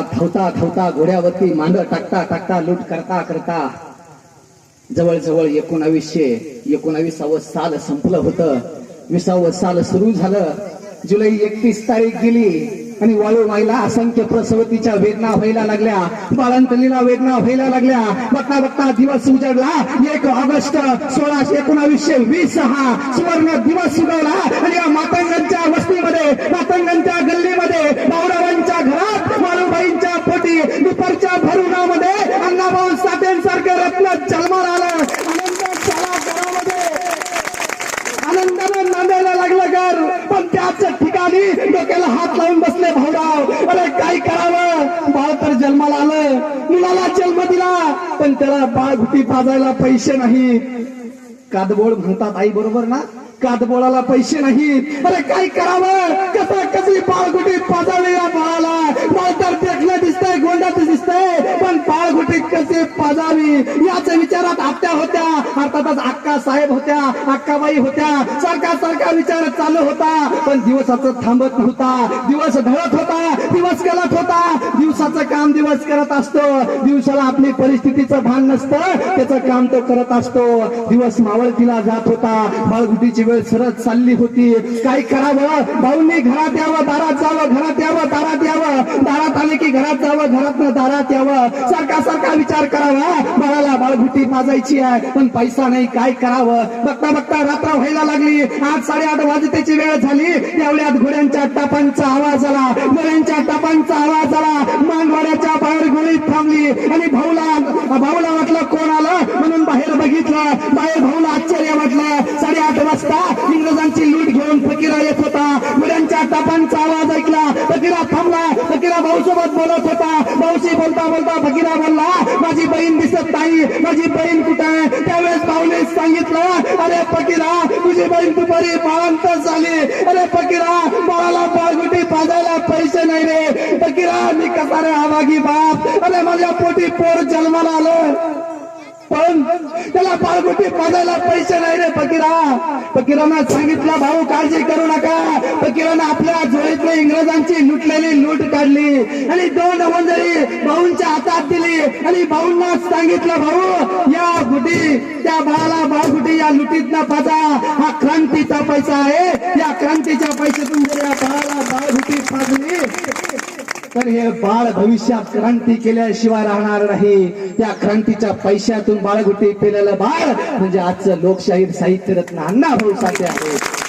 काळात धावता धावता घोड्यावरती मांड टाकता टाकता लूट करता करता जवळजवळ एकोणावीसशे एकोणावीसावं साल संपलं होतं. विसावं साल सुरू झालं. जुलै एकतीस तारीख गेली आणि वाळू व्हायला असंख्य प्रसवतीच्या वेदना व्हायला लागल्या. बाळंतलीला वेदना व्हायला लागल्या. बघता बघता दिवस उजडला. एक ऑगस्ट सोळाशे एकोणावीसशे वीस हा सुवर्ण दिवस उजळला आणि या मातंगांच्या आजच्या ठिकाणी डोक्याला हात लावून बसले भाऊराव. अरे काय करावं? बाळ तर जन्माला आलं. मुलाला जन्म दिला. पण त्याला बाळ भुटी पाजायला पैसे नाही. कादबोळ म्हणतात आई बरोबर ना? कादबोळाला पैसे नाही. अरे काय करावं? कसं कशी बाळगुटी पाजावी या बाळाला? बाळ तर देखलं दिसतंय गोंडाच दिसतंय. पण बाळगुटी कसे पाजावी? याच विचारात आत्या होत्या. अर्थातच अक्का साहेब होत्या अक्काबाई होत्या सारखा सारखा विचार चालू होता पण दिवसाचं थांबत नव्हता दिवस ढळत होता दिवस गलत होता दिवसाचं काम दिवस करत असतो दिवसाला आपली परिस्थितीचं भान नसतं त्याचं काम तो करत असतो दिवस मावळतीला जात होता बाळगुटीची वेळ सरत चालली होती काय करावं भाऊंनी घरात यावं दारात जावं घरात यावं दारात यावं दारात आले की घरात जावं घरात दारात यावं सारखा सारखा विचार करावा बाळाला बाळगुटी माजायची आहे पण पैसा नाही काय करावं. बघता बघता रात्र व्हायला लागली. आठ साडेआठ वाजतेची वेळ झाली. एवढ्यात घोड्यांच्या टापांचा आवाज आला. घोड्यांच्या टापांचा आवाज आला. मानवाड्याच्या बाहेर गोळी थांबली. आणि भाऊला भाऊला वाटलं कोण आलं? म्हणून बाहेर बघितलं. बाहेर भाऊला आश्चर्य वाटलं. साडेआठ वाजता इंग्रजांची लूट घेऊन मावशी भाऊशी बोलता बोलता भगिरा बोलला माझी बहीण दिसत नाही माझी बहीण कुठे आहे? त्यावेळेस भाऊने सांगितलं अरे फकीरा तुझी बहीण दुपारी बाळांत झाली. अरे फकीरा बाळाला बाळगुटी पाजायला पैसे नाही रे. फकीरा मी कसा रे आवागी बाप? अरे माझ्या पोटी पोर जन्माला आलं पण त्याला बाळगुटी पाजायला पैसे नाही रे फकीरा. फकीरांना सांगितलं भाऊ काळजी करू नका. फकीरांना आपल्या झोळीतले इंग्रजांची लुटलेली लूट काढली आणि दोन वंजळी भाऊंच्या हातात दिली आणि भाऊंना सांगितलं भाऊ या गुटी त्या बाळाला बाळगुटी या लुटीत न पाजा. हा क्रांतीचा पैसा आहे. या क्रांतीच्या पैशातून जर या बाळाला बाळगुटी पाजली तर हे बाळ भविष्यात क्रांती केल्याशिवाय राहणार नाही. त्या क्रांतीच्या पैशातून बाळगुटी पेलेलं बाळ म्हणजे आजचं लोकशाहीर साहित्य रत्न अण्णा भाऊ साठे आहे